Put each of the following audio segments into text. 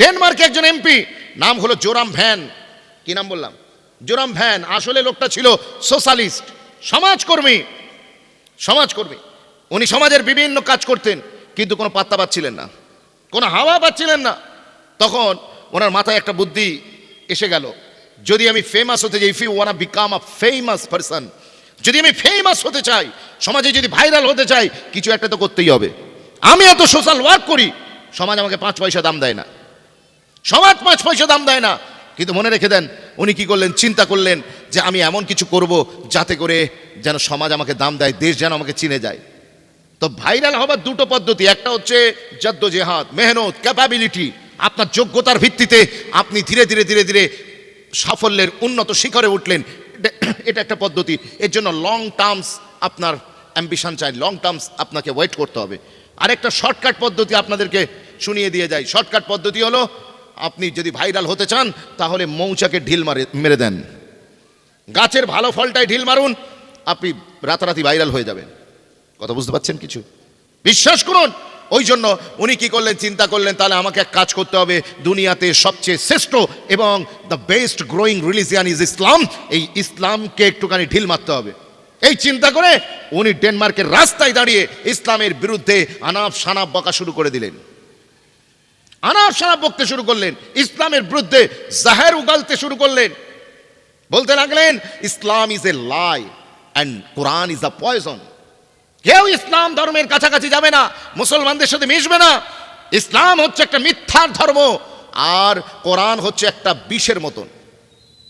ডেনমার্কে একজন এমপি, নাম হলো জোরাম ভ্যান। কি নাম বললাম? জোরাম ভ্যান, আসলে লোকটা ছিল সোশ্যালিস্ট, সমাজকর্মী সমাজকর্মী। উনি সমাজের বিভিন্ন কাজ করতেন, কিন্তু কোনো পাত্তা পাচ্ছিলেন না। কোনো হাওয়া পাচ্ছিলেন না। তখন ওনার মাথায় একটা বুদ্ধি এসে গেল, যদি আমি ফেমাস হতে যাই if you want become a famous person যদি আমি ফেমাস হতে চাই, সমাজে যদি ভাইরাল হতে চাই, কিছু একটা তো করতেই হবে। আমি এত সোশ্যাল ওয়ার্ক করি, সমাজ আমাকে পাঁচ পয়সা দাম দেয় না। সমাজ পাঁচ পয়সা দাম দেয় না। কিন্তু মনে রেখে দেন, উনি কি করলেন, চিন্তা করলেন যে আমি এমন কিছু করব যাতে করে যেন সমাজ আমাকে দাম দেয়, দেশ যেন আমাকে চিনে যায়। তো ভাইরাল হবার দুটো পদ্ধতি, একটা হচ্ছে জেহাদ মেহনত ক্যাপাবিলিটি আপনার যোগ্যতার ভিত্তিতে আপনি ধীরে ধীরে ধীরে ধীরে সাফল্যের উন্নত শিখরে উঠলেন। এটা- একটা পদ্ধতি। এর জন্য লং টার্মস আপনার অ্যাম্বিশন চাই লং টার্মস আপনাকে ওয়েট করতে হবে। আরেকটা শর্টকাট পদ্ধতি আপনাদেরকে শুনিয়ে দিয়ে যাই। শর্টকাট পদ্ধতি হলো আপনি যদি ভাইরাল হতে চান, তাহলে মৌচাকে ঢিল মারে, মেরে দেন। গাছের ভালো ফলটাই ঢিল মারুন, আপনি রাতারাতি ভাইরাল হয়ে যাবেন। কথা বুঝতে পারছেন কিছু? বিশ্বাস করুন, ওই জন্য উনি কি করলেন, চিন্তা করলেন, তাহলে আমাকে এক কাজ করতে হবে। দুনিয়াতে সবচেয়ে শ্রেষ্ঠ এবং the best growing religion is Islam এই ইসলামকে একটুখানি ঢিল মারতে হবে। এই চিন্তা করে উনি ডেনমার্কের রাস্তায় দাঁড়িয়ে ইসলামের বিরুদ্ধে আনাপ সানাপ বকা শুরু করে দিলেন। আনাপ সানাপ বকতে শুরু করলেন, ইসলামের বিরুদ্ধে জাহের উগালতে শুরু করলেন। বলতে লাগলেন, Islam is a lie and Quran is a poison কেউ ইসলাম ধর্মের কাছাকাছি যাবে না, মুসলমানদের সাথে মিশবে না। ইসলাম হচ্ছে একটা মিথ্যার ধর্ম, আর কোরআন হচ্ছে একটা বিষের মতন।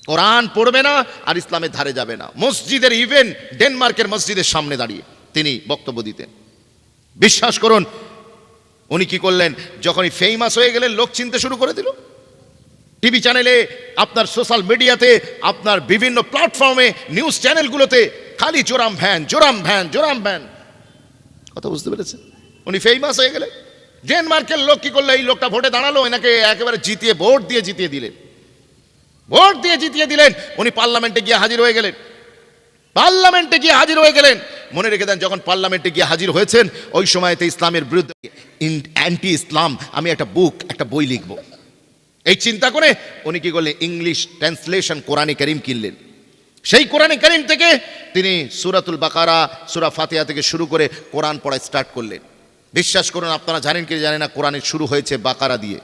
কোরআন পড়বে না আর ইসলামের ধারে যাবে না। মসজিদের ইভেন ডেনমার্কের মসজিদের সামনে দাঁড়িয়ে তিনি বক্তব্য দিতেন। বিশ্বাস করুন উনি কি করলেন? যখনই ফেমাস হয়ে গেলেন, লোক চিনতে শুরু করে দিল। টিভি চ্যানেলে আপনার সোশ্যাল মিডিয়াতে আপনার বিভিন্ন প্ল্যাটফর্মে নিউজ চ্যানেলগুলোতে খালি জোরাম ভ্যান জোরাম ভ্যান জোরাম ভ্যান। কথা বুঝতে পেরেছেন? উনি ফেমাস হয়ে গেলেন। ডেনমার্কের লোক কি করল? এই লোকটা ভোটে দাঁড়াল, এনাকে একেবারে জিতিয়ে, ভোট দিয়ে জিতিয়ে দিলেন। ভোট দিয়ে জিতিয়ে দিলেন। উনি পার্লামেন্টে গিয়ে হাজির হয়ে গেলেন। পার্লামেন্টে গিয়ে হাজির হয়ে গেলেন। মনে রেখে দেন, যখন পার্লামেন্টে গিয়ে হাজির হয়েছেন, ওই সময়তে ইসলামের বিরুদ্ধে অ্যান্টি ইসলাম আমি একটা বুক একটা বই লিখব। এই চিন্তা করে উনি কি করলেন? ইংলিশ ট্রান্সলেশন কোরআনে করিম কিনলেন। সেই কোরআনে করিম থেকে তিনি সুরাতুল বাকারা, সুরা ফাতিহা থেকে শুরু করে কোরআন পড়া স্টার্ট করলেন। বিশ্বাস করুন, আপনারা জানেন কি জানেন না কোরআনের শুরু হয়েছে বাকারা দিয়ে।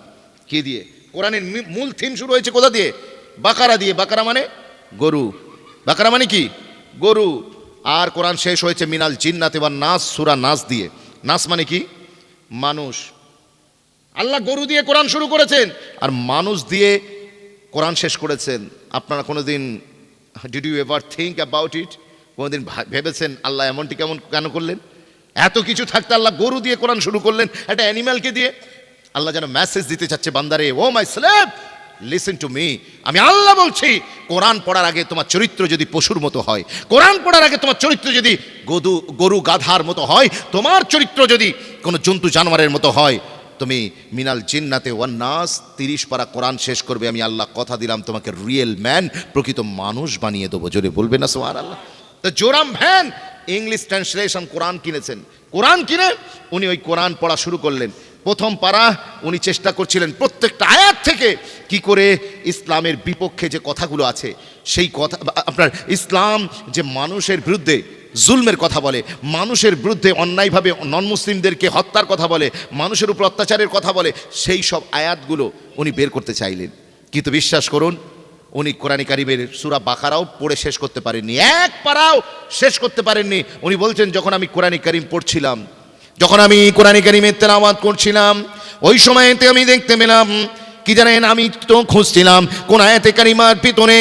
কি দিয়ে? কোরআনের মূল থিম শুরু হয়েছে কোথা দিয়ে? বাকারা দিয়ে। বাকারা মানে গরু। বাকারা মানে কি? গরু। আর কোরআন শেষ হয়েছে মিনাল জিন্নাতে বা নাস, সুরা নাস দিয়ে। নাস মানে কি? মানুষ। আল্লাহ গরু দিয়ে কোরআন শুরু করেছেন। আর মানুষ দিয়ে কোরআন শেষ করেছেন। আপনারা কোনোদিন did you ever think about it কোনোদিন ভেবেছেন আল্লাহ এমনটি কেমন, কেন করলেন? এত কিছু থাকতে আল্লাহ গরু দিয়ে কোরআন শুরু করলেন। একটা অ্যানিম্যালকে দিয়ে। আল্লাহ যেন মেসেজ দিতে চাচ্ছে বান্দারে O my slave listen to me আমি আল্লাহ বলছি, কোরআন পড়ার আগে তোমার চরিত্র যদি পশুর মতো হয়, কোরআন পড়ার আগে তোমার চরিত্র যদি গদু, গরু গাধার মতো হয়, তোমার চরিত্র যদি কোনো জন্তু জানোয়ারের মতো হয়, তুমি মিনাল জিন্নাতে ওয়ান্নাস, তিরিশ পারা কোরআন শেষ করবে, আমি আল্লাহ কথা দিলাম, তোমাকে রিয়েল ম্যান প্রকৃত মানুষ বানিয়ে দেবো। জোরে বলবে না সোয়ার আল্লাহ তো জোরাম ভ্যান ইংলিশ ট্রান্সলেশন কোরআন কিনেছেন। কোরআন কিনে উনি ওই কোরআন পড়া শুরু করলেন। প্রথম পারা উনি চেষ্টা করছিলেন প্রত্যেকটা আয়াত থেকে কি করে ইসলামের বিপক্ষে যে কথাগুলো আছে, সেই কথা, আপনার ইসলাম যে মানুষের বিরুদ্ধে জুলমের কথা বলে, মানুষের বিরুদ্ধে অন্যায়ভাবে নন মুসলিমদেরকে হত্যার কথা বলে, মানুষের উপর অত্যাচারের কথা বলে, সেই সব আয়াতগুলো উনি বের করতে চাইলেন। কিন্তু বিশ্বাস করুন উনি কোরআন কারিমের সুরা বাখারাও পড়ে শেষ করতে পারেননি। এক পাড়াও শেষ করতে পারেননি। উনি বলছেন, যখন আমি কোরআন কারিম পড়ছিলাম, যখন আমি কোরআন কারিমের তেলাওয়াত করছিলাম, ওই সময়তে আমি দেখতে পেলাম কি জানেন, আমি তো খুঁজছিলাম, কোন আয়াতে কারিমার ভিতরে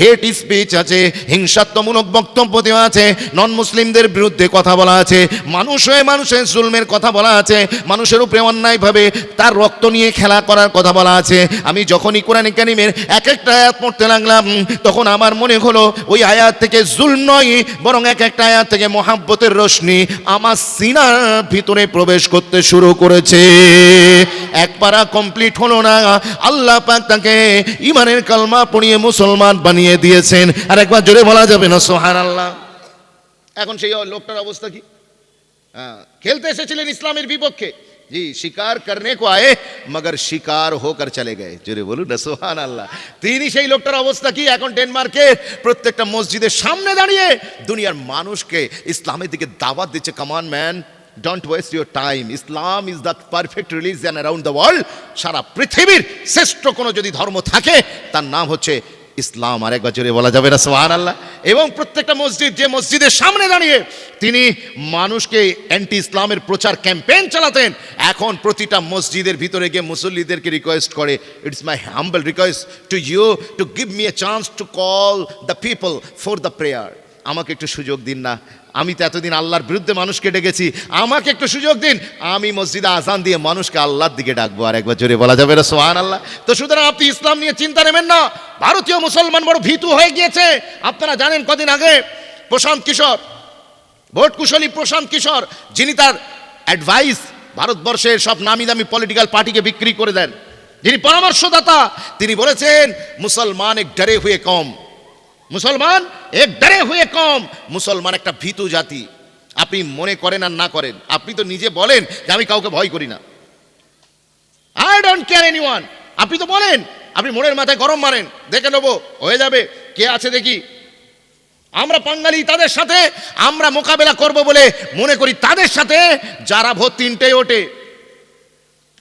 হেট স্পিচ আছে, হিংসাত্মমূলক বক্তব্য দেওয়া আছে নন মুসলিমদের বিরুদ্ধে কথা বলা আছে, মানুষ হয়ে মানুষের জুলমের কথা বলা আছে, মানুষের উপরে অন্যায়ভাবে তার রক্ত নিয়ে খেলা করার কথা বলা আছে। আমি যখনই কোরআন কারিমের এক একটা আয়াত পড়তে লাগলাম, তখন আমার মনে হলো, ওই আয়াত থেকে জুল নয়, বরং এক একটা আয়াত থেকে মহাব্বতের রশ্মি আমার সিনার ভিতরে প্রবেশ করতে শুরু করেছে। এক পারা কমপ্লিট হলো না আল্লাহ পাক তাকে ইমানের কালমা পড়িয়ে মুসলমান বানিয়ে দিয়েছেন। আর একবার জোরে বলা যাবে না সোহান আল্লাহ এখন সেই লোকটার অবস্থা কি? হ্যাঁ, খেলতে এসেছিলেন ইসলামের বিপক্ষে। জি শিকার করনে কো আয়ে মগর শিকার হোকর চলে গए জোরে বলুন না সোহান আল্লাহ তিনি সেই লোকটার অবস্থা কি? এখন ডেনমার্কে প্রত্যেকটা মসজিদের সামনে দাঁড়িয়ে দুনিয়ার মানুষকে ইসলামের দিকে দাওয়াত দিচ্ছে। Come on man don't waste your time Islam is the perfect religion around the world সারা পৃথিবীর শ্রেষ্ঠ কোনো যদি ধর্ম থাকে, তার নাম হচ্ছে ইসলাম। আরেকবার জোরে বলা যাবে না সোহান আল্লাহ এবং প্রত্যেকটা মসজিদ যে মসজিদের সামনে দাঁড়িয়ে তিনি মানুষকে অ্যান্টি ইসলামের প্রচার ক্যাম্পেইন চালাতেন। এখন প্রতিটা মসজিদের ভিতরে গিয়ে মুসল্লিদেরকে রিকোয়েস্ট করে it's my humble request to you to give me a chance to call the people for the prayer আমাকে একটু সুযোগ দিন না আমি তো এতদিন আল্লাহর বিরুদ্ধে মানুষকে ডেকেছি। আমাকে একটু সুযোগ দিন। আমি মসজিদে আজান দিয়ে মানুষকে আল্লাহর দিকে ডাকবো। আর একবার জোরে বলা যাবে না সোহান আল্লাহ তো সুতরাং আপনি ইসলাম নিয়ে চিন্তা নেবেন না। ভারতীয় মুসলমান বড় ভীতু হয়ে গিয়েছে। আপনারা জানেন কদিন আগে প্রশান্ত কিশোর ভোট কুশলী প্রশান্ত কিশোর, যিনি তার অ্যাডভাইস ভারতবর্ষের সব নামি দামি পলিটিক্যাল পার্টিকে বিক্রি করে দেন। যিনি পরামর্শদাতা, তিনি বলেছেন, মুসলমান এক ডরে হুয়ে কম। মুসলমান এক ডরে হুয়ে কম। মুসলমান একটা ভীতু জাতি। আপনি মনে করেন আর না করেন। আপনি তো নিজে বলেন যে আমি কাউকে ভয় করি না। I don't care anyone আপনি তো বলেন, আপনি মনের মাথায় গরম মারেন। দেখে নেব, হয়ে যাবে। কে আছে দেখি? আমরা বাঙালি তাদের সাথে, আমরা মোকাবেলা করব বলে মনে করি তাদের সাথে, যারা ভোর তিনটে ওঠে।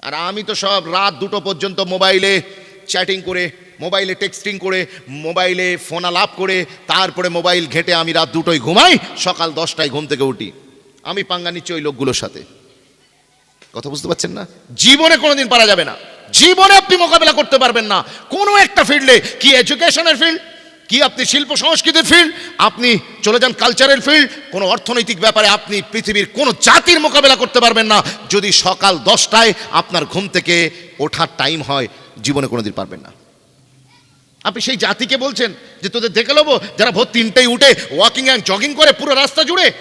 আর আমি তো সব রাত দুটো পর্যন্ত মোবাইলে চ্যাটিং করে মোবাইলে টেক্সটিং করে, মোবাইলে ফোন আলাপ করে, তারপরে মোবাইল ঘেটে আমি রাত দুটোয় ঘুমাই, সকাল দশটায় ঘুম থেকে উঠি। আমি পাঙ্গা নিচ্ছি ওই লোকগুলোর সাথে। কথা বুঝতে পারছেন না? জীবনে কোনোদিন পারা যাবে না। জীবনে আপনি মোকাবেলা করতে পারবেন না। কোনো একটা ফিল্ডে কি এডুকেশনের ফিল্ড কি আপনি শিল্প সংস্কৃতির ফিল্ড আপনি চলে যান কালচারের ফিল্ড কোনো অর্থনৈতিক ব্যাপারে আপনি পৃথিবীর কোনো জাতির মোকাবেলা করতে পারবেন না। যদি সকাল দশটায় আপনার ঘুম থেকে ওঠার টাইম হয়, জীবনে কোনোদিন পারবেন না। আপনি সেই জাতিকে বলছেন যে তোদের দেখে নেব, যারা ভোর তিনটেই উঠে ওয়াকিং অ্যান্ড জগিং করে পুরো রাস্তা জুড়ে।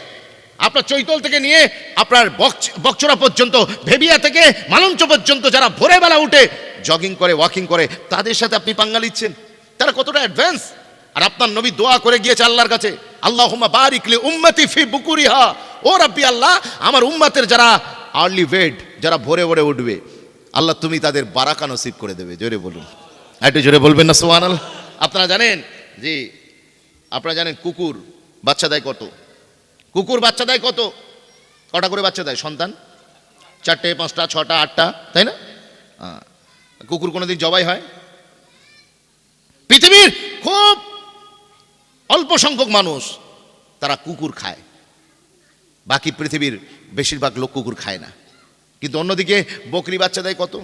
আপনার চৈতল থেকে নিয়ে আপনার বকচ- বকচড়া পর্যন্ত, ভেবিয়া থেকে মালঞ্চ পর্যন্ত যারা ভোরবেলা উঠে জগিং করে ওয়াকিং করে, তাদের সাথে আপনি পাঙ্গা নিচ্ছেন। তারা কতটা অ্যাডভান্স আর আপনার নবী দোয়া করে গিয়েছে আল্লাহর কাছে আল্লাহ বারিকলি উম্মতি ফি বুকুরিহা। ও রাব্বি আল্লাহ, আমার উম্মাতের যারা আর্লি ওয়েড যারা ভোরে ভোরে উঠবে, আল্লাহ তুমি তাদের বারাকা নসিব করে দেবে, জোরে বলুন। একটু জোরে বলবেন না সোহান আপনারা জানেন? জি, আপনারা জানেন কুকুর বাচ্চা দেয় কত? কুকুর বাচ্চা দেয় কত? কটা করে বাচ্চা দেয়? সন্তান? চারটে, পাঁচটা, ছটা, আটটা, তাই না? হ্যাঁ। কুকুর কোনোদিন জবাই হয়? পৃথিবীর খুব অল্প সংখ্যক মানুষ তারা কুকুর খায়। বাকি পৃথিবীর বেশিরভাগ লোক কুকুর খায় না। কিন্তু অন্যদিকে বকরি বাচ্চা দেয় কত?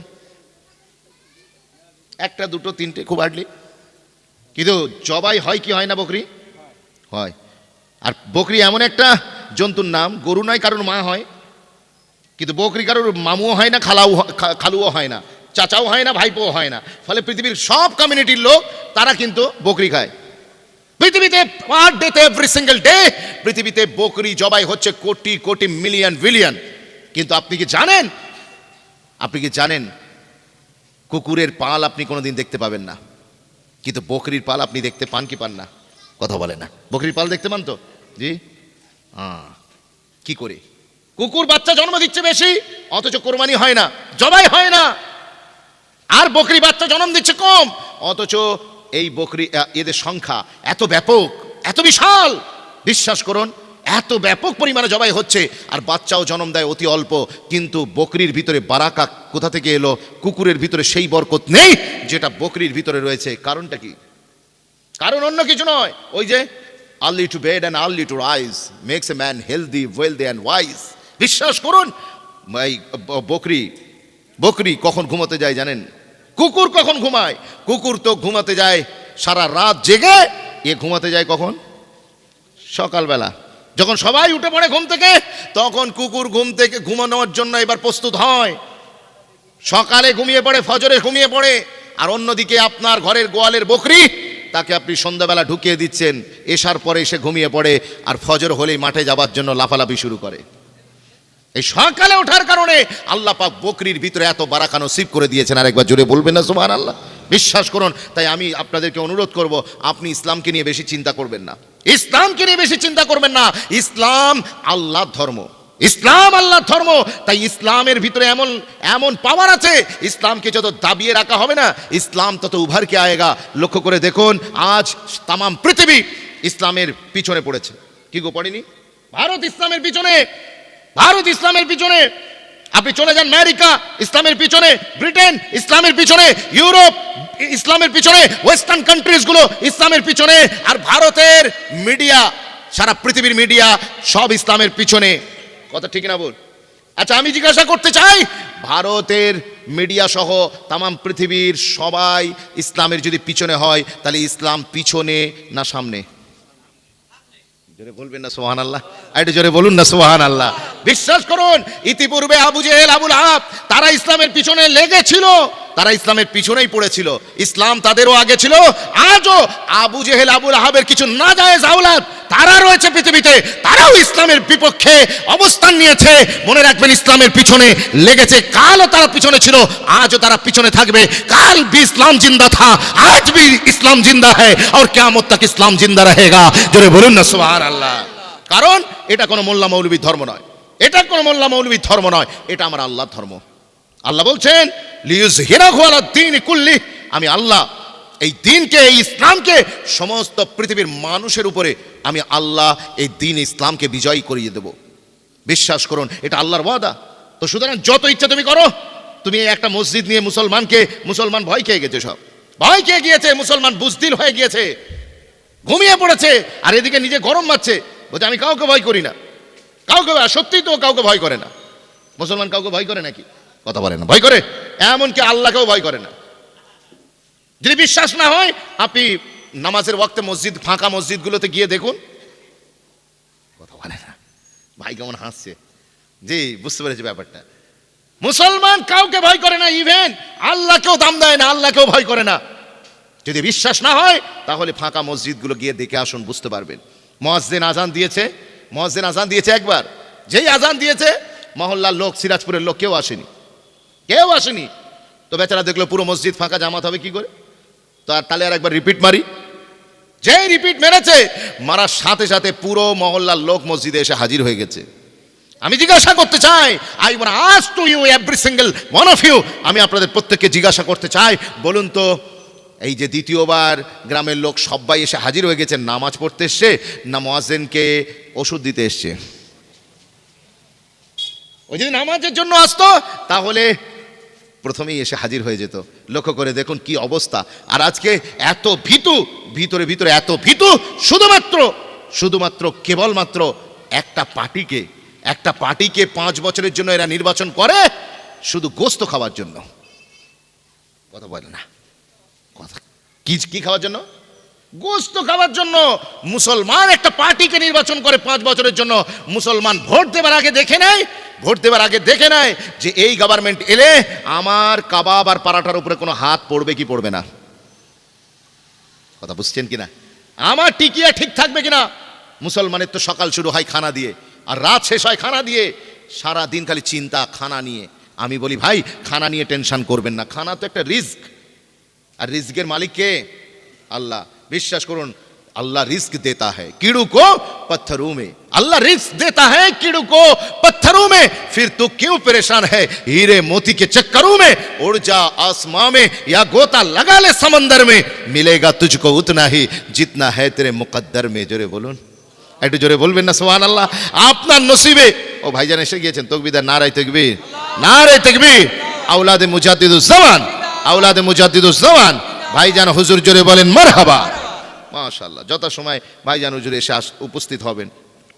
একটা, দুটো, তিনটে, খুব হার্ডলি কিন্তু জবাই হয় কি হয় না বকরি? হয়। আর বকরি এমন একটা জন্তুর নাম, গরু নয়, কারোর মা হয়। কিন্তু বকরি কারোর মামুও হয় না, খালাও খালুও হয় না, চাচাও হয় না, ভাইপোও হয় না। ফলে পৃথিবীর সব কমিউনিটির লোক, তারা কিন্তু বকরি খায়। পৃথিবীতে পার ডেতে এভরি সিঙ্গেল ডে পৃথিবীতে বকরি জবাই হচ্ছে কোটি কোটি মিলিয়ন বিলিয়ন কিন্তু আপনি কি জানেন? আপনি কি জানেন কুকুরের পাল আপনি কোনো দিন দেখতে পাবেন না। কিন্তু বকরির পাল আপনি দেখতে পান কি পান না? কথা বলে না। বকরির পাল দেখতে পান তো? জি? হ্যাঁ কি করে? কুকুর বাচ্চা জন্ম দিচ্ছে বেশি, অথচ কোরবানি হয় না, জবাই হয় না। আর বকরি বাচ্চা জন্ম দিচ্ছে কম, অথচ এই বকরি এদের সংখ্যা এত ব্যাপক, এত বিশাল। বিশ্বাস করুন এত ব্যাপক পরিমাণে জবাই হচ্ছে, আর বাচ্চাও জন্ম দেয় অতি অল্প, কিন্তু বকরির ভিতরে বারাকা কোথা থেকে এলো? কুকুরের ভিতরে সেই বরকত নেই যেটা বকরির ভিতরে রয়েছে। কারণটা কি? কারণ অন্য কিছু নয়। ওই যে, early to bed and early to rise makes a man healthy, wealthy and wise. বিশ্বাস করুন, এই বকরি বকরি কখন ঘুমাতে যায় জানেন? কুকুর কখন ঘুমায়? কুকুর তো ঘুমাতে যায় সারা রাত জেগে। এ ঘুমাতে যায় কখন? সকালবেলা। যখন সবাই উঠে পড়ে ঘুম থেকে, তখন কুকুর ঘুম থেকে ঘুমানোর জন্য এবার প্রস্তুত হয়। সকালে ঘুমিয়ে পড়ে, ফজরে ঘুমিয়ে পড়ে, আর অন্যদিকে আপনার ঘরের গোয়ালের বকরি, তাকে আপনি সন্ধ্যাবেলা ঢুকিয়ে দিচ্ছেন, এসার পরে এসে ঘুমিয়ে পড়ে, আর ফজর হলেই মাঠে যাবার জন্য লাফালাফি শুরু করে। এই সকালে ওঠার কারণে আল্লাহ পাক বকরির ভিতরে এত বারাকা নসিব করে দিয়েছেন। আরেকবার জোরে বলবেন না সুবহান আল্লাহ বিশ্বাস করুন, তাই আমি আপনাদেরকে অনুরোধ করব, আপনি ইসলামকে নিয়ে বেশি চিন্তা করবেন না। ইসলামকে নিয়ে বেশি চিন্তা করবেন না। ইসলাম আল্লাহর ধর্ম। ইসলাম আল্লাহর ধর্ম। তাই ইসলামের ভিতরে এমন এমন পাওয়ার আছে, ইসলামকে যত দাবিয়ে রাখা হবে না, ইসলাম তত উভারকে আয়েগা। লক্ষ্য করে দেখুন, আজ তাম পৃথিবী ইসলামের পিছনে পড়েছে। কি গো পড়েনি? ভারত ইসলামের পিছনে। ভারত ইসলামের পিছনে। আপনি চলে যান আমেরিকা, ইসলামের পিছনে। ব্রিটেন, ইসলামের পিছনে। ইউরোপ, ইসলামের পিছনে। ওয়েস্টার্ন কান্ট্রিজগুলো ইসলামের পিছনে। আর ভারতের মিডিয়া সারা পৃথিবীর মিডিয়া সব ইসলামের পিছনে। কথা ঠিক না বল আচ্ছা আমি জিজ্ঞাসা করতে চাই, ভারতের মিডিয়া সহ তাম পৃথিবীর সবাই ইসলামের যদি পিছনে হয়, তাহলে ইসলাম পিছনে না সামনে? জোরে বলবেন না সোহান আল্লাহ জোরে বলুন না সোহান আল্লাহ বিশ্বাস করুন, ইতিপূর্বে আবু জেহেল, আবুল তারা ইসলামের পিছনে লেগেছিল। তারা ইসলামের পিছনেই পড়েছিল। ইসলাম তাদেরও আগে ছিল। আজও আবু জেহেল, আবুল আহাবের কিছু না যায় তারা রয়েছে পৃথিবীতে। তারাও ইসলামের বিপক্ষে অবস্থান নিয়েছে। মনে রাখবেন, ইসলামের পিছনে লেগেছে। কালও তারা পিছনে ছিল, আজও তারা পিছনে থাকবে। কাল বি ইসলাম জিন্দা থা, আজ বি ইসলাম জিন্দা হ্যাঁ আর কেমন তাক ইসলাম জিন্দা রহেগা। জোরে বলুন না সোহার আল্লাহ কারণ এটা কোনো মোল্লা মৌলবীর ধর্ম নয়। এটা কোনো মোল্লা মৌলবীর ধর্ম নয়। এটা আমার আল্লাহর ধর্ম। আল্লাহ বলছেন লিউজ হিরাহু আলা দিন কুল্লি। আমি আল্লাহ, এই দিনকে, এই ইসলামকে, সমস্ত পৃথিবীর মানুষের উপরে আমি আল্লাহ এই দিন ইসলামকে বিজয়ী করিয়ে দেব। বিশ্বাস করুন, এটা আল্লাহর ওয়াদা। তো সুতরাং যত ইচ্ছা তুমি করো, তুমি একটা মসজিদ নিয়ে মুসলমানকে, মুসলমান ভয় খেয়ে গেছে সব। ভয় খেয়ে গিয়েছে, মুসলমান বুজদিল হয়ে গিয়েছে। ঘুমিয়ে পড়েছে আর এদিকে নিজে গরম মারছে। বলছে, আমি কাউকে ভয় করি না। কাউকে সত্যিই তো কাউকে ভয় করে না। মুসলমান কাউকে ভয় করে নাকি? কথা বলে না। ভয় করে? এমনকি আল্লাহকেও ভয় করে না। যদি বিশ্বাস না হয়, আপনি নামাজের ওয়াক্তে মসজিদ, ফাঁকা মসজিদগুলোতে গিয়ে দেখুন। কথা বলে না। ভাই কেমন হাসছে। জি, বুঝতে পেরেছি ব্যাপারটা। মুসলমান কাউকে ভয় করে না ইভেন আল্লাহকেও দাম দেয় না, আল্লাহকেও ভয় করে না। যদি বিশ্বাস না হয় তাহলে ফাঁকা মসজিদগুলো গিয়ে দেখে আসুন, বুঝতে পারবেন। মসজিদ আজান দিয়েছে মসজিদ আজান দিয়েছে একবার। যেই আজান দিয়েছে, মহল্লার লোক, সিরাজপুরের লোক কেউ আসেনি। কেউ আসেনি। তো বেচারা দেখল পুরো মসজিদ ফাঁকা, জামাত হবে কি করে? তো আর তাহলে আর একবার রিপিট মারি। যেই রিপিট মেরেছে, মারার সাথে সাথে পুরো মহল্লার লোক মসজিদে এসে হাজির হয়ে গেছে। আমি জিজ্ঞাসা করতে চাই I want ask to you every single one of you আমি আপনাদের প্রত্যেককে জিজ্ঞাসা করতে চাই, বলুন তো এই যে দ্বিতীয়বার গ্রামের লোক সবাই এসে হাজির হয়ে গেছে, নামাজ পড়তে এসছে, না মোয়াজেনকে ওষুধ দিতে এসছে। ওই যদি নামাজের জন্য আসতো, তাহলে প্রথমেই এসে হাজির হয়ে যেত। লক্ষ্য করে দেখুন কি অবস্থা। আর আজকে এত ভীতু, ভিতরে ভিতরে এত ভীতু, শুধুমাত্র শুধুমাত্র কেবলমাত্র একটা পার্টিকে একটা পার্টিকে পাঁচ বছরের জন্য এরা নির্বাচন করে, শুধু গোস্ত খাওয়ার জন্য। কথা বলে না। কি কি খাওয়ার জন্য? গোস্ত খাওয়ার জন্য। মুসলমান একটা পার্টিকে নির্বাচন করে পাঁচ বছরের জন্য। মুসলমান ভোট দেবার আগে দেখে নেয়, ভোট দেবার আগে দেখে নেয় যে এই গভর্নমেন্ট এলে আমার কাবাব আর পারাটার উপরে কোনো হাত পড়বে কি পড়বে না। কথা বুঝছেন কিনা? আমার টিকিয়া ঠিক থাকবে কিনা? মুসলমানের তো সকাল শুরু হয় খানা দিয়ে, আর রাত শেষ হয় খানা দিয়ে। সারা দিন খালি চিন্তা, খানা নিয়ে। আমি বলি, ভাই, খানা নিয়ে টেনশন করবেন না। খানা তো একটা রিস্ক। আর রিস্কের মালিক কে अल्लाह विश्वास करुन अल्लाह रिस्क देता है कीड़ू को पत्थरों में अल्लाह रिस्क देता है कीड़ू को पत्थरों में फिर तू क्यों परेशान है हीरे मोती के चक्करों में उड़ जा आसमां में या गोता लगा ले समंदर में मिलेगा तुझको उतना ही जितना है तेरे मुकद्दर में जोरे बोलून একটু জোরে বলবেন না সোহান আল্লাহ আপনার নসিবে ও ভাইজান এসে গিয়েছেন তকবিদার নারাই তকবীর নারাই তকবীর আউলাদে মুজাদ্দিদুজ্জামান আউলাদে মুজাদ্দিদুজ্জামান ভাইজান হুজুর জোরে বলেন, মারহাবা। মাশাআল্লাহ যত সময় ভাইজান হুজুর এসে উপস্থিত হবেন।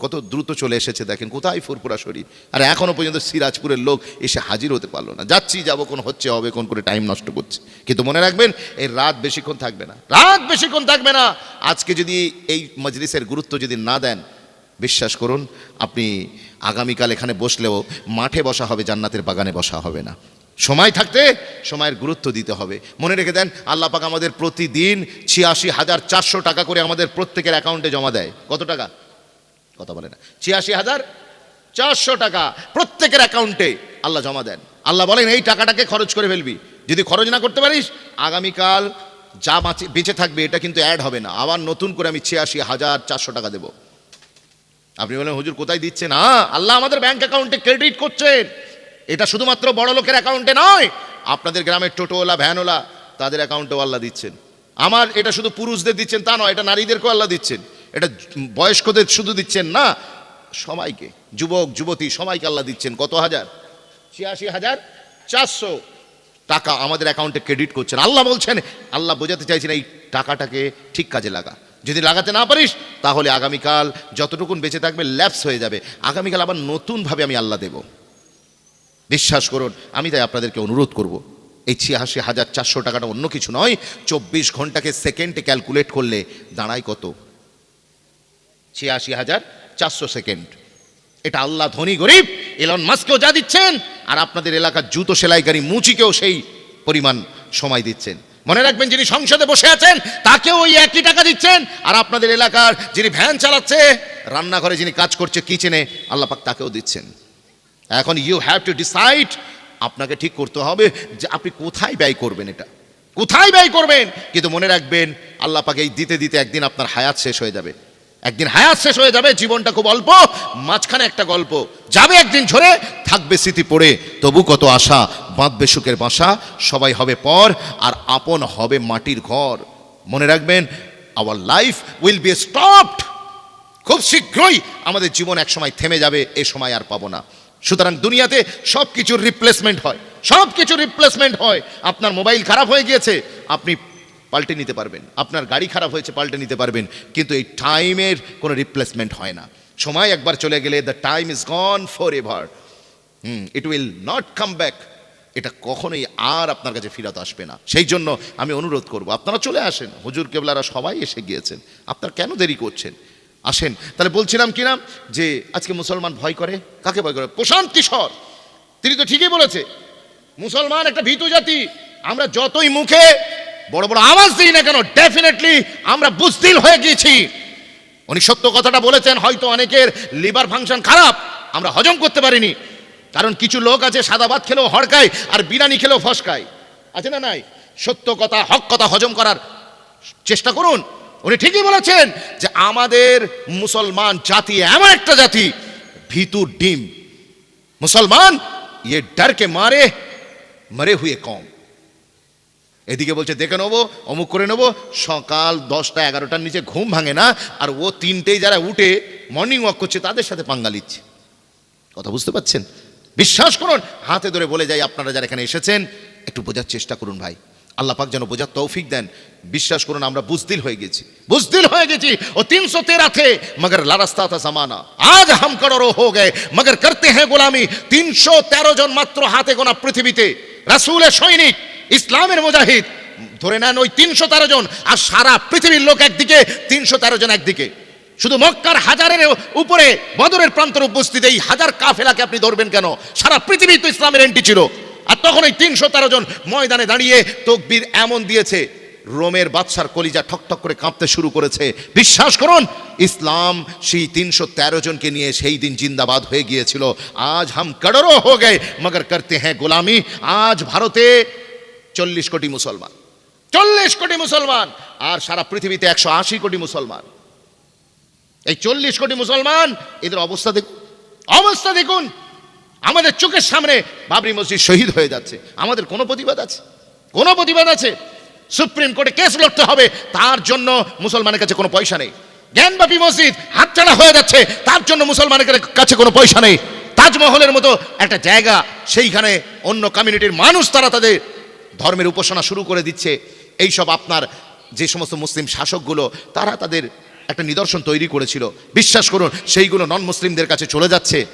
কত দ্রুত চলে এসেছে, দেখেন, কোথায় ফুরপুরা শরীর আর এখনও পর্যন্ত সিরাজপুরের লোক এসে হাজির হতে পারল না। যাচ্ছি, যাব, কোন হচ্ছে, হবে, কোন করে টাইম নষ্ট করছে। কিন্তু মনে রাখবেন, এই রাত বেশিক্ষণ থাকবে না। রাত বেশিক্ষণ থাকবে না। আজকে যদি এই মজলিসের গুরুত্ব যদি না দেন, বিশ্বাস করুন, আপনি আগামীকাল এখানে বসলেও মাঠে বসা হবে, জান্নাতের বাগানে বসা হবে না। সময় থাকতে সময়ের গুরুত্ব দিতে হবে। মনে রেখে দেন, আল্লাহ পাক আমাদের প্রতিদিন ছিয়াশি হাজার চারশো টাকা করে আমাদের প্রত্যেকের অ্যাকাউন্টে জমা দেয়। কত টাকা? কথা বলে না। ছিয়াশি হাজার চারশো টাকা প্রত্যেকের অ্যাকাউন্টে আল্লাহ জমা দেন। আল্লাহ বলেন, এই টাকাটাকে খরচ করে ফেলবি। যদি খরচ না করতে পারিস, আগামীকাল যা বাঁচে, বেঁচে থাকবে, এটা কিন্তু অ্যাড হবে না। আবার নতুন করে আমি ছিয়াশি হাজার চারশো টাকা দেবো। আপনি বলেন, হুজুর কোথায় দিচ্ছে না আল্লাহ আমাদের ব্যাংক অ্যাকাউন্টে ক্রেডিট করছেন। এটা শুধুমাত্র বড় লোকের অ্যাকাউন্টে নয়, আপনাদের গ্রামের টোটোওয়ালা, ভ্যানওয়ালা, তাদের অ্যাকাউন্টেও আল্লাহ দিচ্ছেন। আমার এটা শুধু পুরুষদের দিচ্ছেন তা নয়, এটা নারীদেরকেও আল্লাহ দিচ্ছেন। এটা বয়স্কদের শুধু দিচ্ছেন না, সবাইকে, যুবক, যুবতী, সবাইকে আল্লাহ দিচ্ছেন। কত হাজার? ছিয়াশি হাজার চারশো টাকা আমাদের অ্যাকাউন্টে ক্রেডিট করছেন। আল্লাহ বলছেন, আল্লাহ বোঝাতে চাইছেন এই টাকাটাকে ঠিক কাজে লাগা। যদি লাগাতে না পারিস, তাহলে আগামীকাল যতটুকুন বেঁচে থাকবে, ল্যাপস হয়ে যাবে। আগামীকাল আবার নতুনভাবে আমি আল্লাহ দেব। বিশ্বাস করুন, আমি তাই আপনাদেরকে অনুরোধ করব। এই ছিয়াশি হাজার চারশো টাকাটা অন্য কিছু নয়, চব্বিশ ঘন্টাকে সেকেন্ডে ক্যালকুলেট করলে দাঁড়ায় কত? ছিয়াশি হাজার চারশো সেকেন্ড এটা আল্লাহ ধনী গরিব এলন মাস্ককেও যা দিচ্ছেন, আর আপনাদের এলাকার জুতো সেলাইকারী মুচিকেও সেই পরিমাণ সময় দিচ্ছেন। মনে রাখবেন, যিনি সংসদে বসে আছেন, তাকেও ওই একই টাকা দিচ্ছেন, আর আপনাদের এলাকার যিনি ভ্যান চালাচ্ছে, রান্নাঘরে যিনি কাজ করছে, কিচেনে আল্লাহ পাক তাকেও দিচ্ছেন। এখন ইউ হ্যাভ টু ডিসাইড আপনাকে ঠিক করতে হবে যে আপনি কোথায় ব্যয় করবেন এটা। কোথায় ব্যয় করবেন? কিন্তু মনে রাখবেন, আল্লাহ পাকে এই দিতে দিতে একদিন আপনার হায়াত শেষ হয়ে যাবে। একদিন হায়াত শেষ হয়ে যাবে, জীবনটা খুব অল্প, মাঝখানে একটা গল্প। যাবে একদিন ঝরে, থাকবে স্মৃতি পড়ে, তবু কত আশা, বাঁধবে সুখের বাসা, সবাই হবে পর, আর আপন হবে মাটির ঘর। মনে রাখবেন our life will be stopped খুব শীঘ্রই আমাদের জীবন এক সময় থেমে যাবে, এ সময় আর পাবো না। সুতরাং দুনিয়াতে সব কিছুর রিপ্লেসমেন্ট হয়। সব কিছু রিপ্লেসমেন্ট হয়। আপনার মোবাইল খারাপ হয়ে গিয়েছে, আপনি পাল্টে নিতে পারবেন। আপনার গাড়ি খারাপ হয়েছে, পাল্টে নিতে পারবেন। কিন্তু এই টাইমের কোনো রিপ্লেসমেন্ট হয় না। সময় একবার চলে গেলে the time is gone forever hmm it will not come back এটা কখনোই আর আপনার কাছে ফিরত আসবে না। সেই জন্য আমি অনুরোধ করব, আপনারা চলে আসেন। হুজুর কেবলারা সবাই এসে গিয়েছেন। আপনারা কেন দেরি করছেন? আসেন। তাহলে বলছিলাম কিনা যে আজকে মুসলমান ভয় করে? কাকে ভয় করে? প্রশান্ত কিশোর। তিনি তো ঠিকই বলেছে, মুসলমান একটা ভীতু জাতি। আমরা যতই মুখে বড় বড় আওয়াজ দিই না কেন ডেফিনেটলি আমরা বুঝদিল হয়ে গিয়েছি। উনি সত্য কথাটা বলেছেন, হয়তো অনেকের লিভার ফাংশন খারাপ, আমরা হজম করতে পারিনি। কারণ কিছু লোক আছে, সাদা ভাত খেলেও হড়কায় আর বিরিয়ানি খেলেও ফসকায়। আছে না নাই? সত্য কথা, হক কথা হজম করার চেষ্টা করুন। উনি ঠিকই বলেছেন যে আমাদের মুসলমান জাতি এমন একটা জাতি, ভীতু ডিম। মুসলমান ইয়ে ডরকে মারে, মরে হুয়ে কম। এদিকে বলছে, দেখে নেব, অমুক করে নেব, সকাল দশটা এগারোটার নিচে ঘুম ভাঙে না, আর ও তিনটেই যারা উঠে মর্নিং ওয়াক করছে, তাদের সাথে পাঙ্গা লিচ্ছে কথা বুঝতে পাচ্ছেন বিশ্বাস করুন, হাতে ধরে বলে যাই আপনারা যারা এখানে এসেছেন, একটু বোঝার চেষ্টা করুন ভাই। আল্লাহ পাক যেন বোঝার তৌফিক দেন। বিশ্বাস করুন, আমরা বুজদিল হয়ে গেছি। বুজদিল হয়ে গেছি। ও তিনশো তেরা থে মগর লারাস্তা থা জামানা। আজ হাম করো হো গে। মগর করতে হ্যাঁ গোলামি। তিনশো তেরো জন মাত্র হাতে গোনা পৃথিবীতে। রাসূলের সৈনিক, ইসলামের মুজাহিদ। ধরে নেন ওই তিনশো তেরো জন। আর সারা পৃথিবীর লোক একদিকে, তিনশো তেরো জন একদিকে। শুধু মক্কার হাজারের উপরে, বদরের প্রান্তর উপস্থিত এই হাজার কাফেলাকে আপনি ধরবেন কেন? সারা পৃথিবী তো ইসলামের এন্টি ছিল। আর তখন ওই তিনশো তেরো জন ময়দানে দাঁড়িয়ে তকবীর এমন দিয়েছে, রোমের বাদশার কলিজা ঠকঠক করে কাঁপতে শুরু করেছে। বিশ্বাস করুন, ইসলাম সেই তিনশো তেরো জনকে নিয়ে সেই দিন জিন্দাবাদ হয়ে গিয়েছিল। আজ হাম কড়রো হো গে মগর করতে হ্যাঁ গোলামি। আজ ভারতে চল্লিশ কোটি মুসলমান। চল্লিশ কোটি মুসলমান। আর সারা পৃথিবীতে একশো আশি কোটি মুসলমান। এই চল্লিশ কোটি মুসলমান, এদের অবস্থা দেখুন। অবস্থা দেখুন আমাদের চোখের সামনে বাবরি মসজিদ শহীদ হয়ে যাচ্ছে। আমাদের কোনো প্রতিবাদ আছে? কোনো প্রতিবাদ আছে? সুপ্রিম কোর্টে কেস লড়তে হবে, তার জন্য মুসলমানের কাছে কোনো পয়সা নেই। জ্ঞানবাপী মসজিদ হাতছাড়া হয়ে যাচ্ছে, তার জন্য মুসলমানের কাছে কোনো পয়সা নেই। তাজমহলের মতো একটা জায়গা, সেইখানে অন্য কমিউনিটির মানুষ তারা তাদের ধর্মের উপাসনা শুরু করে দিচ্ছে। এইসব আপনার যে সমস্ত মুসলিম শাসকগুলো, তারা তাদের একটা নিদর্শন তৈরি করেছিল। বিশ্বাস করুন, সেইগুলো নন মুসলিমদের কাছে চলে যাচ্ছে।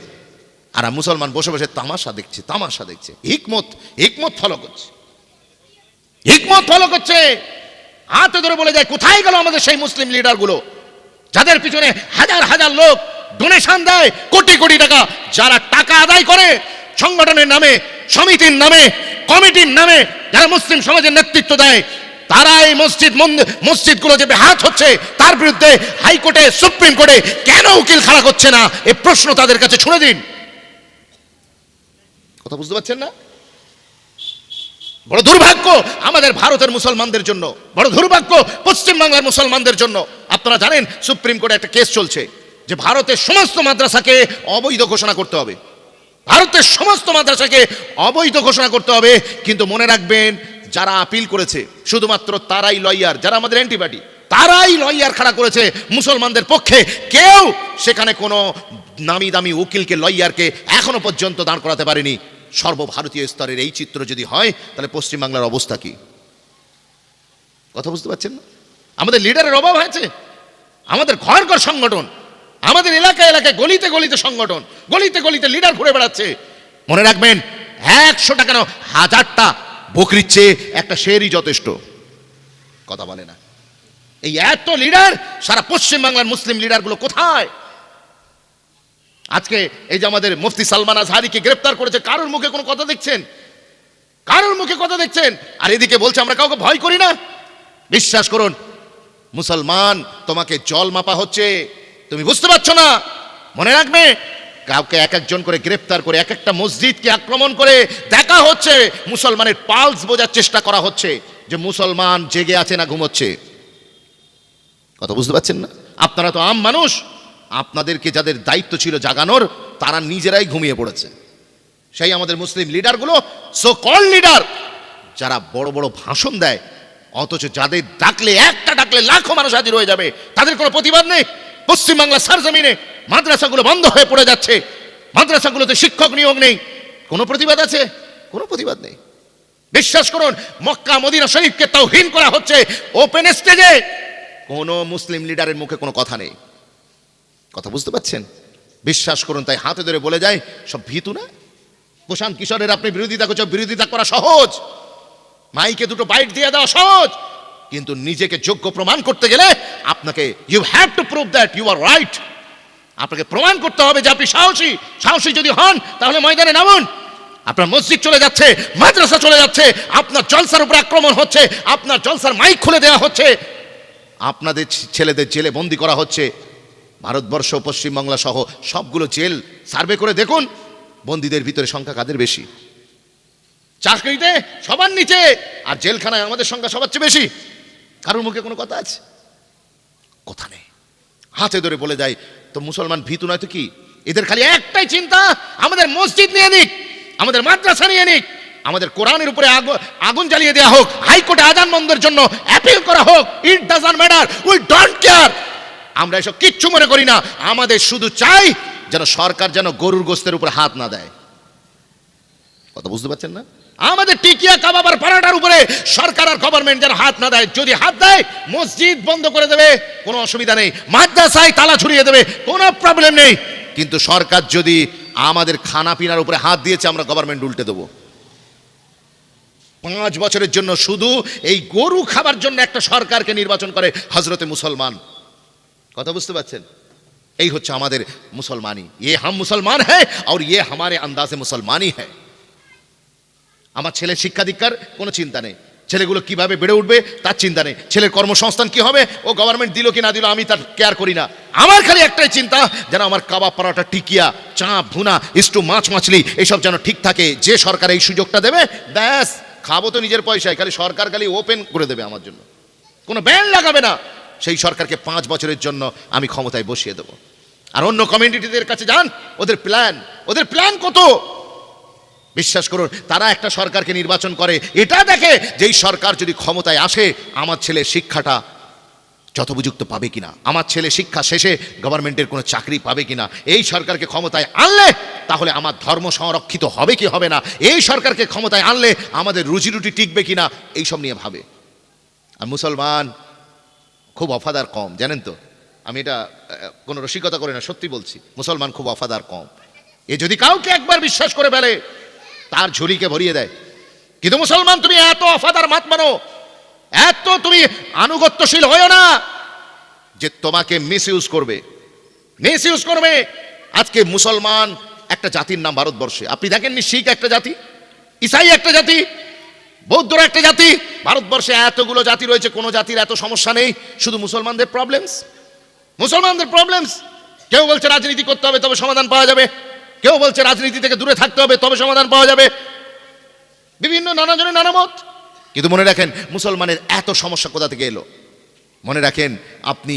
আর মুসলমান বসে বসে তামাশা দেখছে তামাশা দেখছে। হিকমত হিকমত ফলো করছে। হিকমত ফলো করছে। হাতে ধরে বলে যায়, কোথায় গেল আমাদের সেই মুসলিম লিডারগুলো যাদের পিছনে হাজার হাজার লোক ডোনেশন দেয়, কোটি কোটি টাকা, যারা টাকা আদায় করে, সংগঠনের নামে, সমিতির নামে, কমিটির নামে, যারা মুসলিম সমাজের নেতৃত্ব দেয়, তারা এই মসজিদ মসজিদগুলো যে হাত হচ্ছে, তার বিরুদ্ধে হাইকোর্টে, সুপ্রিম কোর্টে কেন উকিল খাড়া করছে না? এ প্রশ্ন তাদের কাছে ছুড়ে দিন। কথা বুঝতে পারছেন না? বড় দুর্ভাগ্য আমাদের ভারতের মুসলমানদের জন্য, বড় দুর্ভাগ্য পশ্চিম বাংলার মুসলমানদের জন্য। আপনারা জানেন সুপ্রিম কোর্টে একটা কেস চলছে যে ভারতের সমস্ত মাদ্রাসাকে অবৈধ ঘোষণা করতে হবে। ভারতের সমস্ত মাদ্রাসাকে অবৈধ ঘোষণা করতে হবে। কিন্তু মনে রাখবেন, যারা আপিল করেছে, শুধুমাত্র তারাই লয়ার, যারা আমাদের অ্যান্টিবাডি, তারাই লয়ার খাড়া করেছে মুসলমানদের পক্ষে। কেউ সেখানে কোনো নামি দামি উকিলকে, লয়ারকে এখনও পর্যন্ত দাঁড় করাতে পারেনি। সর্বভারতীয় স্তরের এই চিত্র যদি হয়, তাহলে পশ্চিমবাংলার অবস্থা কি? কথা বুঝতে পারছেন না? আমাদের লিডারের অভাব হয়েছে। আমাদের ঘর ঘর সংগঠন, আমাদের এলাকায় এলাকায় গলিতে গলিতে সংগঠন, গলিতে গলিতে লিডার ঘুরে বেড়াচ্ছে। মনে রাখবেন, একশো টাকা না, হাজারটা বকরির চেয়ে একটা শেরই যথেষ্ট। কথা বলে না। এই এত লিডার, সারা পশ্চিম বাংলার মুসলিম লিডারগুলো কোথায়? আজকে এই যে আমাদের মুফতি সালমান আজহারিকে গ্রেপ্তার করেছে, কারোর মুখে কোনো কথা দেখছেন? কারোর মুখে কথা দেখছেন? আর এদিকে বলছে, আমরা কাউকে ভয় করি না। বিশ্বাস করুন, মুসলমান তোমাকে জল মাপা হচ্ছে, তুমি বুঝতে পারছ না। মনে রাখবে, কাউকে এক একজন করে গ্রেপ্তার করে, এক একটা মসজিদকে আক্রমণ করে দেখা হচ্ছে, মুসলমানের পালস বোঝার চেষ্টা করা হচ্ছে, যে মুসলমান জেগে আছে না ঘুমোচ্ছে। কথা বুঝতে পারছেন না? আপনারা তো আম মানুষ আপনাদেরকে যাদের দায়িত্ব ছিল জাগানোর, তারা নিজেরাই ঘুমিয়ে পড়েছে। সেই আমাদের মুসলিম লিডারগুলো সো কল লিডার, যারা বড় বড় ভাষণ দেয়, অথচ যাদের ডাকলে, একটা ডাকলে লাখো মানুষ হাজির হয়ে যাবে, তাদের কোনো প্রতিবাদ নেই। পশ্চিমবাংলার সারজমিনে মাদ্রাসাগুলো বন্ধ হয়ে পড়ে যাচ্ছে, মাদ্রাসাগুলোতে শিক্ষক নিয়োগ নেই। কোনো প্রতিবাদ আছে? কোনো প্রতিবাদ নেই। বিশ্বাস করুন, মক্কা মদিনা শরীফকে তাও তাওহীন করা হচ্ছে ওপেন স্টেজে কোনো মুসলিম লিডারের মুখে কোনো কথা নেই। কথা বুঝতে পারছেন? বিশ্বাস করুন, তাই হাতে ধরে বলে যায়, সব ভীতু না? প্রশান্ত কিশোরের আপনি বিরোধিতা করছেন বিরোধিতা করা সহজ। মাইকে দুটো বাইট দিয়ে দেওয়া সহজ। কিন্তু নিজেকে যোগ্য প্রমাণ করতে গেলে আপনাকে you have to prove that you are right আপনাকে প্রমাণ করতে হবে যে আপনি সাহসী। সাহসী যদি হন, তাহলে ময়দানে নামুন। আপনার মসজিদ চলে যাচ্ছে, মাদ্রাসা চলে যাচ্ছে, আপনার জলসার উপরে আক্রমণ হচ্ছে, আপনার জলসার মাইক খুলে দেওয়া হচ্ছে। আপনাদের ছেলেদের জেলে বন্দি করা হচ্ছে। ভারতবর্ষ, পশ্চিমবাংলা সহ সবগুলো জেল সার্ভে করে দেখুন, বন্দীদের ভিতরে সংখ্যা কাদের বেশি? চাকরিতে সবার নিচে, আর জেলখানায় আমাদের সংখ্যা সবার চেয়ে বেশি। কারোর মুখে কোনো কথা আছে? কথা নেই। হাতে ধরে বলে যায় তো মুসলমান ভীতু নয় তো কি? এদের খালি একটাই চিন্তা, আমাদের মসজিদ নিয়ে নিক, আমাদের মাদ্রাসা নিয়ে নিক, আমাদের কোরআনের উপরে আগু- আগুন জ্বালিয়ে দেওয়া হোক, হাইকোর্টে আজান বন্ধের জন্য অ্যাপিল করা হোক it doesn't matter we don't care আমরা এসব কিচ্ছু মনে করি না। আমাদের শুধু চাই যেন সরকার যেন গরুর গোস্তের উপরে হাত না দেয়। কথা বুঝতে পারছেন না? আমাদের টিকিয়া কাবাবার পাড়াটার উপরে সরকার আর গভর্নমেন্ট যেন হাত না দেয়। যদি হাত দেয়, মসজিদ বন্ধ করে দেবে, কোনো অসুবিধা নেই। মাদ্রাসায় তালা ছড়িয়ে দেবে, কোনো প্রবলেম নেই। কিন্তু সরকার যদি আমাদের খানা পিনার উপরে হাত দিয়েছে, আমরা গভর্নমেন্ট উল্টে দেবো। পাঁচ বছরের জন্য শুধু এই গরু খাবার জন্য একটা সরকারকে নির্বাচন করে হজরতে মুসলমান। কথা বুঝতে পারছেন? এই হচ্ছে আমাদের মুসলমানি। ইয়ে হাম মুসলমান হ্যাঁ আর ইয়ে হামারে আন্দাজে মুসলমানই হ্যাঁ আমার ছেলের শিক্ষা দীক্ষার কোনো চিন্তা নেই। ছেলেগুলো কীভাবে বেড়ে উঠবে তার চিন্তা নেই। ছেলের কর্মসংস্থান কি হবে? ও গভর্নমেন্ট দিল কি না দিল আমি তার কেয়ার করি না। আমার খালি একটাই চিন্তা, যেন আমার কাবাব পরোটা, টিকিয়া চাপ ভুনা, ইস্টু, মাছ, মাছলি এইসব যেন ঠিক থাকে। যে সরকার এই সুযোগটা দেবে, ব্যাস, খাব তো নিজের পয়সায়, খালি সরকার খালি ওপেন করে দেবে আমার জন্য। কোনো ব্যান লাগাবে না। সেই সরকারকে পাঁচ বছরের জন্য আমি ক্ষমতায় বসিয়ে দেবো। আর অন্য কমিউনিটিদের কাছে যান, ওদের প্ল্যান ওদের প্ল্যান কত? বিশ্বাস করুন, তারা একটা সরকারকে নির্বাচন করে, এটা দেখে যেই সরকার যদি ক্ষমতায় আসে, আমার ছেলে শিক্ষাটা যথোপযুক্ত পাবে কিনা, আমার ছেলে শিক্ষা শেষে গভর্নমেন্টের কোনো চাকরি পাবে কিনা, এই সরকারকে ক্ষমতায় আনলে তাহলে আমার ধর্ম সংরক্ষিত হবে কি হবে না, এই সরকারকে ক্ষমতায় আনলে আমাদের রুজি রুটি টিকবে কিনা, এইসব নিয়ে ভাবে। আর মুসলমান খুব অফাদার কম, জানেন তো? আমি এটা কোনো রসিকতা করে না, সত্যি বলছি, মুসলমান খুব অফাদার কম। এ যদি কাউকে একবার বিশ্বাস করে ফেলে, তার ঝুলিকে ভরিয়ে দেয়। কিন্তু মুসলমান, তুমি এত অফাদার মাত মানো, এত তুমি আনুগত্যশীল হয়েও না যে তোমাকে মিস ইউজ করবে। মিস ইউজ করবে। আজকে মুসলমান একটা জাতির নাম ভারতবর্ষে। আপনি দেখেননি শিখ একটা জাতি? ইসাই একটা জাতি? বৌদ্ধরা একটা জাতি, ভারতবর্ষে এতগুলো জাতি রয়েছে, কোনো জাতির এত সমস্যা নেই, শুধু মুসলমানদের প্রবলেমস মুসলমানদের প্রবলেমস কেউ বলছে রাজনীতি করতে হবে, তবে সমাধান পাওয়া যাবে। কেউ বলছে রাজনীতি থেকে দূরে থাকতে হবে, তবে সমাধান পাওয়া যাবে। বিভিন্ন নানা জনের নানা মত কিন্তু মনে রাখেন, মুসলমানের এত সমস্যা কোথা থেকে এলো? মনে রাখেন, আপনি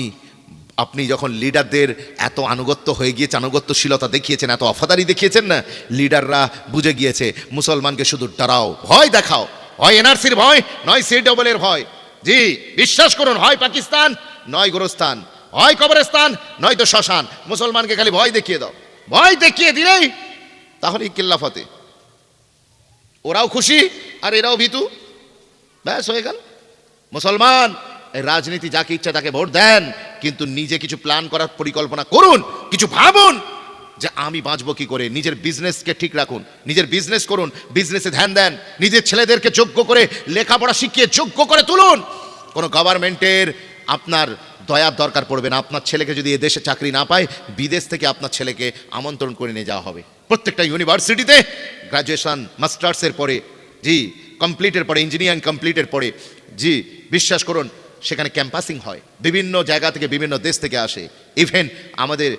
আপনি যখন লিডারদের এত আনুগত্য হয়ে গিয়েছে আনুগত্যশীলতা দেখিয়েছেন, এত অফাদারি দেখিয়েছেন না লিডাররা বুঝে গিয়েছে, মুসলমানকে শুধু ডরাও, ভয় দেখাও। হয় এনআরসির ভয়, নয় সি ডবলের ভয়। জি, বিশ্বাস করুন, হয় পাকিস্তান, নয় গোরস্থান। হয় কবরস্থান, নয় তো শ্মশান। মুসলমানকে খালি ভয় দেখিয়ে দাও। ভয় দেখিয়ে দিলেই তাহলেই কিল্লাফতে ওরাও খুশি, আর এরাও ভীতু। ব্যাস, হয়ে গেল। মুসলমান, রাজনীতি যাকে ইচ্ছা তাকে ভোট দেন, কিন্তু নিজে কিছু প্ল্যান করার পরিকল্পনা করুন, কিছু ভাবুন। যে আমি বাঁচবো কি করে? নিজের বিজনেসকে ঠিক রাখুন। নিজের বিজনেস করুন। বিজনেসে ধ্যান দেন। নিজের ছেলেদেরকে যোগ্য করে, লেখাপড়া শিখিয়ে যোগ্য করে তুলুন। কোনো গভর্নমেন্টের আপনার দয়ার দরকার পড়বে না। আপনার ছেলেকে যদি এদেশে চাকরি না পায়, বিদেশ থেকে আপনার ছেলেকে আমন্ত্রণ করে নিয়ে যাওয়া হবে। প্রত্যেকটা ইউনিভার্সিটিতে গ্রাজুয়েশন মাস্টার্সের পরে, জি কমপ্লিটের পরে ইঞ্জিনিয়ারিং কমপ্লিটের পরে, জি, বিশ্বাস করুন সেখানে ক্যাম্পাসিং হয়। বিভিন্ন জায়গা থেকে বিভিন্ন দেশ থেকে আসে। ইভেন আমাদের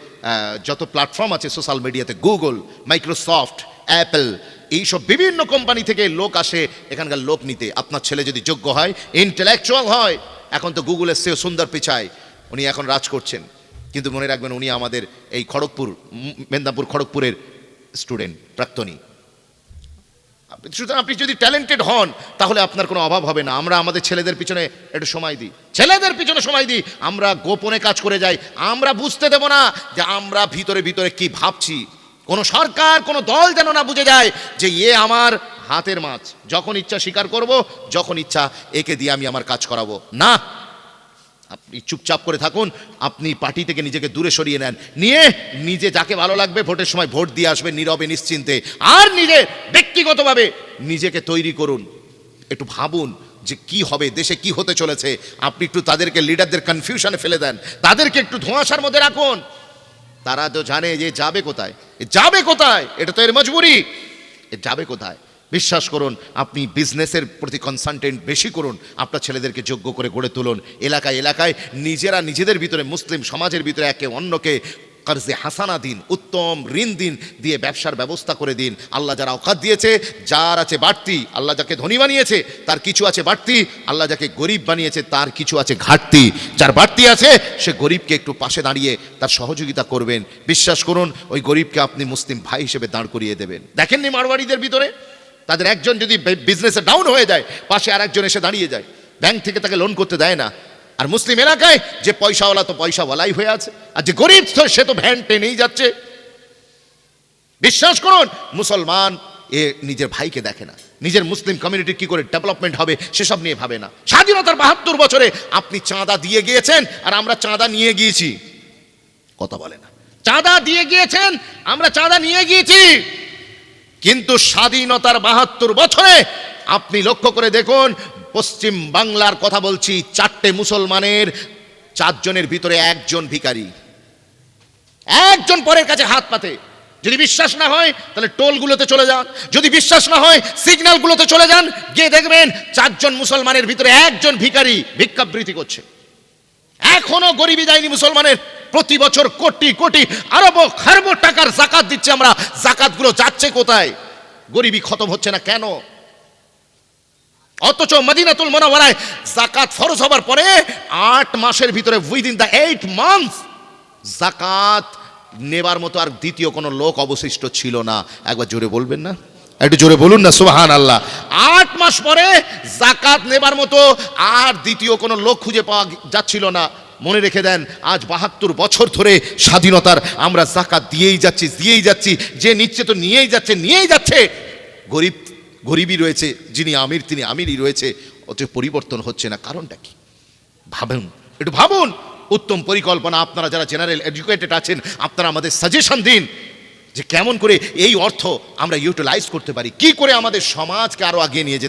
যত প্ল্যাটফর্ম আছে সোশ্যাল মিডিয়াতে গুগল মাইক্রোসফট অ্যাপেল এইসব বিভিন্ন কোম্পানি থেকে লোক আসে, এখানকার লোক নিতে। আপনার ছেলে যদি যোগ্য হয় ইন্টেলেকচুয়াল হয়, এখন তো গুগলের সেও সুন্দর পিছায়। উনি এখন রাজ করছেন। কিন্তু মনে রাখবেন উনি আমাদের এই খড়গপুর মেদিনীপুর খড়গপুরের স্টুডেন্ট প্রাক্তনী। সুতরাং আপনি যদি ট্যালেন্টেড হন, তাহলে আপনার কোনো অভাব হবে না। আমরা আমাদের ছেলেদের পিছনে একটু সময় দিই। ছেলেদের পিছনে সময় দিই। আমরা গোপনে কাজ করে যাই। আমরা বুঝতে দেব না যে আমরা ভিতরে ভিতরে কি ভাবছি। কোনো সরকার, কোনো দল যেন না বুঝে যায় যে ইয়ে আমার হাতের মাছ। যখন ইচ্ছা স্বীকার করব, যখন ইচ্ছা একে দিয়ে আমি আমার কাজ করাবো। না! আপনি চুপচাপ করে থাকুন, আপনি পার্টি থেকে নিজেকে দূরে সরিয়ে নেন। নিয়ে নিজে যাকে ভালো লাগবে ভোটের সময় ভোট দিয়ে আসবেন নীরবে, নিশ্চিন্তে। আর নিজে ব্যক্তিগতভাবে নিজেকে তৈরি করুন। একটু ভাবুন যে কি হবে, দেশে কি হতে চলেছে। আপনি একটু তাদেরকে, লিডারদের কনফিউশনে ফেলে দেন। তাদেরকে একটু ধোঁয়াশার মধ্যে রাখুন। তারা তো জানে যে যাবে কোথায়। যাবে কোথায়? এটা তো এর মজবুরি। যাবে কোথায়? বিশ্বাস করুন, আপনি বিজনেসের প্রতি কনসালটেন্ট বেশি করুন, আপনার ছেলেদেরকে যোগ্য করে গড়ে তুলুন। এলাকায় এলাকায় নিজেরা নিজেদের ভিতরে মুসলিম সমাজের ভিতরে একে অন্যকে কর্জে হাসানা দিন, উত্তম ঋণ দিন, দিয়ে ব্যবসার ব্যবস্থা করে দিন। আল্লাহ যারা অকাত দিয়েছে, যার আছে বাড়তি, আল্লাহ যাকে ধনী বানিয়েছে, তার কিছু আছে বাড়তি, আল্লাহ যাকে গরিব বানিয়েছে, তার কিছু আছে ঘাটতি। যার বাড়তি আছে, সে গরিবকে একটু পাশে দাঁড়িয়ে তার সহযোগিতা করবেন। বিশ্বাস করুন, ওই গরিবকে আপনি মুসলিম ভাই হিসেবে দাঁড় করিয়ে দেবেন। দেখেননি মারওয়াড়িদের ভিতরে? তাদের একজন যদি বিজনেসে ডাউন হয়ে যায়, পাশে আর একজন এসে দাঁড়িয়ে যায়। ব্যাংক থেকে তাকে লোন করতে দেয় না। আর মুসলিম এলাকায় যে পয়সাওয়ালা তো পয়সাওয়ালাই হয়ে আছে, আর যে গরিব সে তো ভ্যান টেনেই যাচ্ছে। বিশ্বাস করুন, মুসলমান এ নিজের ভাইকে দেখে না। নিজের মুসলিম কমিউনিটি কি করে ডেভেলপমেন্ট হবে, সেসব নিয়ে ভাবে না। স্বাধীনতার বাহাত্তর বছরে আপনি চাঁদা দিয়ে গিয়েছেন, আর আমরা চাঁদা নিয়ে গিয়েছি। কথা বলে না। চাঁদা দিয়ে গিয়েছেন, আমরা চাঁদা নিয়ে গিয়েছি। কিন্তু স্বাধীনতার বাহাত্তর বছরে আপনি লক্ষ্য করে দেখুন, পশ্চিম বাংলার কথা বলছি, চারটে মুসলমানের, চারজনের ভিতরে একজন ভিখারি। একজন পরের কাছে হাত পাতে। যদি বিশ্বাস না হয়, তাহলে টোলগুলোতে চলে যান। যদি বিশ্বাস না হয়, সিগন্যালগুলোতে চলে যান। গিয়ে দেখবেন, চারজন মুসলমানের ভিতরে একজন ভিখারি ভিক্ষাবৃত্তি করছে। এখনও গরিবি যায়নি মুসলমানের প্রতি বছর কোটি কোটি আরব খারব টাকার জাকাত দিচ্ছে আমরা। জাকাতগুলো যাচ্ছে কোথায়? গরিবি খতম হচ্ছে না কেন? অথচ মদিনাতুল মোনাওয়ারায় জাকাত ফরজ হবার পরে আট মাসের ভিতরে উইদিন দ্য এইট মান্থ জাকাত নেবার মতো আর দ্বিতীয় কোনো লোক অবশিষ্ট ছিল না। একবার জোরে বলবেন না? একটু জোরে বলুন না সোহান আল্লাহ আট মাস পরে জাকাত নেবার মতো আর দ্বিতীয় কোনো লোক খুঁজে পাওয়া যাচ্ছিল না। মনে রেখে দেন, আজ বাহাত্তর বছর ধরে স্বাধীনতার আমরা জাকাত দিয়েই যাচ্ছি দিয়েই যাচ্ছি, যে নিচ্ছে তো নিয়েই যাচ্ছে নিয়েই যাচ্ছে। গরিব, গরিবই রয়েছে, যিনি আমির, তিনি আমিরই রয়েছে অত পরিবর্তন হচ্ছে না। কারণটা কি? ভাবুন, একটু ভাবুন। উত্তম পরিকল্পনা, আপনারা যারা জেনারেল এডুকেটেড আছেন, আপনারা আমাদের সাজেশন দিন যে কেমন করে এই অর্থ আমরা ইউটিলাইজ করতে পারি। কি করে আমাদের সমাজকে আরও আগিয়ে নিয়ে যেতে